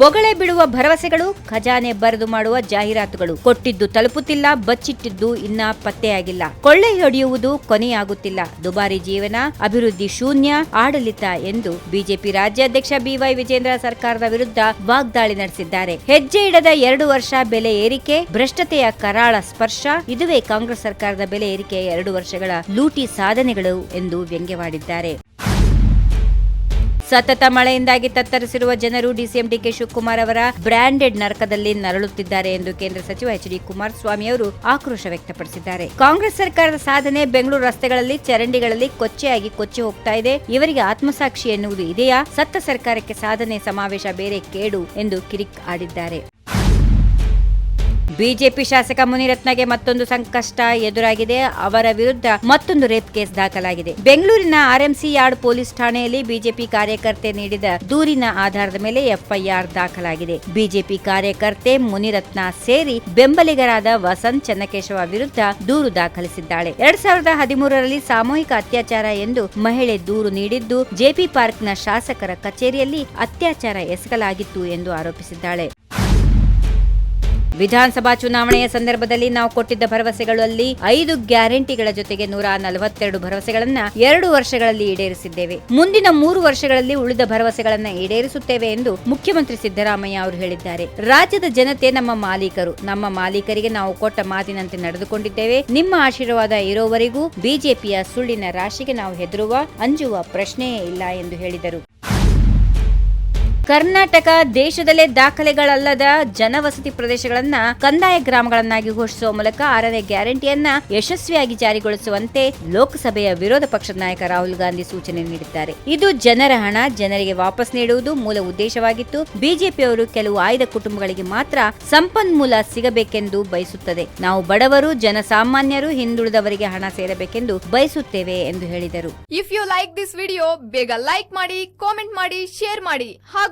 ಬೊಗಳೆ ಬಿಡುವ ಭರವಸೆಗಳು, ಖಜಾನೆ ಬರೆದು ಮಾಡುವ ಜಾಹೀರಾತುಗಳು. ಕೊಟ್ಟಿದ್ದು ತಲುಪುತ್ತಿಲ್ಲ, ಬಚ್ಚಿಟ್ಟಿದ್ದು ಇನ್ನ ಪತ್ತೆಯಾಗಿಲ್ಲ. ಕೊಳ್ಳೆ ಹೊಡೆಯುವುದು ಕೊನೆಯಾಗುತ್ತಿಲ್ಲ. ದುಬಾರಿ ಜೀವನ, ಅಭಿವೃದ್ಧಿ ಶೂನ್ಯ, ಆಡಳಿತ ಎಂದು ಬಿಜೆಪಿ ರಾಜ್ಯಾಧ್ಯಕ್ಷ ಬಿವೈ ವಿಜೇಂದ್ರ ಸರ್ಕಾರದ ವಿರುದ್ಧ ವಾಗ್ದಾಳಿ ನಡೆಸಿದ್ದಾರೆ. ಹೆಜ್ಜೆ ಇಡದ ಎರಡು ವರ್ಷ ಬೆಲೆ ಏರಿಕೆ, ಭ್ರಷ್ಟತೆಯ ಕರಾಳ ಸ್ಪರ್ಶ, ಇದುವೇ ಕಾಂಗ್ರೆಸ್ ಸರ್ಕಾರದ ಬೆಲೆ ಏರಿಕೆಯ ಎರಡು ವರ್ಷಗಳ ಲೂಟಿ ಸಾಧನೆಗಳು ಎಂದು ವ್ಯಂಗ್ಯವಾಡಿದ್ದಾರೆ. ಸತತ ಮಳೆಯಿಂದಾಗಿ ತತ್ತರಿಸಿರುವ ಜನರು ಡಿಸಿಎಂ ಡಿಕೆ ಶಿವಕುಮಾರ್ ಅವರ ಬ್ರಾಂಡೆಡ್ ನರಕದಲ್ಲಿ ನರಳುತ್ತಿದ್ದಾರೆ ಎಂದು ಕೇಂದ್ರ ಸಚಿವ ಎಚ್ ಡಿ ಕುಮಾರಸ್ವಾಮಿ ಅವರು ಆಕ್ರೋಶ ವ್ಯಕ್ತಪಡಿಸಿದ್ದಾರೆ. ಕಾಂಗ್ರೆಸ್ ಸರ್ಕಾರದ ಸಾಧನೆ ಬೆಂಗಳೂರು ರಸ್ತೆಗಳಲ್ಲಿ, ಚರಂಡಿಗಳಲ್ಲಿ ಕೊಚ್ಚೆಯಾಗಿ ಕೊಚ್ಚಿ ಹೋಗ್ತಾ ಇದೆ. ಇವರಿಗೆ ಆತ್ಮಸಾಕ್ಷಿ ಎನ್ನುವುದು ಇದೆಯಾ? ಸತ್ತ ಸರ್ಕಾರಕ್ಕೆ ಸಾಧನೆ ಸಮಾವೇಶ ಬೇರೆ ಕೇಡು ಎಂದು ಕಿರಿಕ್ ಆಡಿದ್ದಾರೆ. ಬಿಜೆಪಿ ಶಾಸಕ ಮುನಿರತ್ನಗೆ ಮತ್ತೊಂದು ಸಂಕಷ್ಟ ಎದುರಾಗಿದೆ. ಅವರ ವಿರುದ್ಧ ಮತ್ತೊಂದು ರೇಪ್ ಕೇಸ್ ದಾಖಲಾಗಿದೆ. ಬೆಂಗಳೂರಿನ ಆರ್ಎಂಸಿ ಯಾರ್ಡ್ ಪೊಲೀಸ್ ಠಾಣೆಯಲ್ಲಿ ಬಿಜೆಪಿ ಕಾರ್ಯಕರ್ತೆ ನೀಡಿದ ದೂರಿನ ಆಧಾರದ ಮೇಲೆ ಎಫ್ಐಆರ್ ದಾಖಲಾಗಿದೆ. ಬಿಜೆಪಿ ಕಾರ್ಯಕರ್ತೆ ಮುನಿರತ್ನ ಸೇರಿ ಬೆಂಬಲಿಗರಾದ ವಸಂತ್ ಚನ್ನಕೇಶವ ವಿರುದ್ಧ ದೂರು ದಾಖಲಿಸಿದ್ದಾಳೆ. ಎರಡ್ ಸಾವಿರದ ಹದಿಮೂರರಲ್ಲಿ ಸಾಮೂಹಿಕ ಅತ್ಯಾಚಾರ ಎಂದು ಮಹಿಳೆ ದೂರು ನೀಡಿದ್ದು ಜೆಪಿ ಪಾರ್ಕ್ನ ಶಾಸಕರ ಕಚೇರಿಯಲ್ಲಿ ಅತ್ಯಾಚಾರ ಎಸಗಲಾಗಿತ್ತು ಎಂದು ಆರೋಪಿಸಿದ್ದಾಳೆ. ವಿಧಾನಸಭಾ ಚುನಾವಣೆಯ ಸಂದರ್ಭದಲ್ಲಿ ನಾವು ಕೊಟ್ಟಿದ್ದ ಭರವಸೆಗಳಲ್ಲಿ ಐದು ಗ್ಯಾರಂಟಿಗಳ ಜೊತೆಗೆ ನೂರ ನಲವತ್ತೆರಡು ಭರವಸೆಗಳನ್ನ ಎರಡು ವರ್ಷಗಳಲ್ಲಿ ಈಡೇರಿಸಿದ್ದೇವೆ. ಮುಂದಿನ ಮೂರು ವರ್ಷಗಳಲ್ಲಿ ಉಳಿದ ಭರವಸೆಗಳನ್ನ ಈಡೇರಿಸುತ್ತೇವೆ ಎಂದು ಮುಖ್ಯಮಂತ್ರಿ ಸಿದ್ದರಾಮಯ್ಯ ಅವರು ಹೇಳಿದ್ದಾರೆ. ರಾಜ್ಯದ ಜನತೆ ನಮ್ಮ ಮಾಲೀಕರು. ನಮ್ಮ ಮಾಲೀಕರಿಗೆ ನಾವು ಕೊಟ್ಟ ಮಾತಿನಂತೆ ನಡೆದುಕೊಂಡಿದ್ದೇವೆ. ನಿಮ್ಮ ಆಶೀರ್ವಾದ ಇರೋವರೆಗೂ ಬಿಜೆಪಿಯ ಸುಳ್ಳಿನ ರಾಶಿಗೆ ನಾವು ಹೆದರುವ ಅಂಜುವ ಪ್ರಶ್ನೆಯೇ ಇಲ್ಲ ಎಂದು ಹೇಳಿದರು. ಕರ್ನಾಟಕ ದೇಶದಲ್ಲೇ ದಾಖಲೆಗಳಲ್ಲದ ಜನವಸತಿ ಪ್ರದೇಶಗಳನ್ನ ಕಂದಾಯ ಗ್ರಾಮಗಳನ್ನಾಗಿ ಘೋಷಿಸುವ ಮೂಲಕ ಆರನೇ ಗ್ಯಾರಂಟಿಯನ್ನ ಯಶಸ್ವಿಯಾಗಿ ಜಾರಿಗೊಳಿಸುವಂತೆ ಲೋಕಸಭೆಯ ವಿರೋಧ ಪಕ್ಷದ ನಾಯಕ ರಾಹುಲ್ ಗಾಂಧಿ ಸೂಚನೆ ನೀಡಿದ್ದಾರೆ. ಇದು ಜನರ ಹಣ, ಜನರಿಗೆ ವಾಪಸ್ ನೀಡುವುದು ಮೂಲ ಉದ್ದೇಶವಾಗಿತ್ತು. ಬಿಜೆಪಿಯವರು ಕೆಲವು ಆಯ್ದ ಕುಟುಂಬಗಳಿಗೆ ಮಾತ್ರ ಸಂಪನ್ಮೂಲ ಸಿಗಬೇಕೆಂದು ಬಯಸುತ್ತದೆ. ನಾವು ಬಡವರು, ಜನಸಾಮಾನ್ಯರು, ಹಿಂದುಳಿದವರಿಗೆ ಹಣ ಸೇರಬೇಕೆಂದು ಬಯಸುತ್ತೇವೆ ಎಂದು ಹೇಳಿದರು. If you like this video ಬೇಗ ಲೈಕ್ ಮಾಡಿ ಕಾಮೆಂಟ್ ಮಾಡಿ ಶೇರ್ ಮಾಡಿ ಹಾಗೂ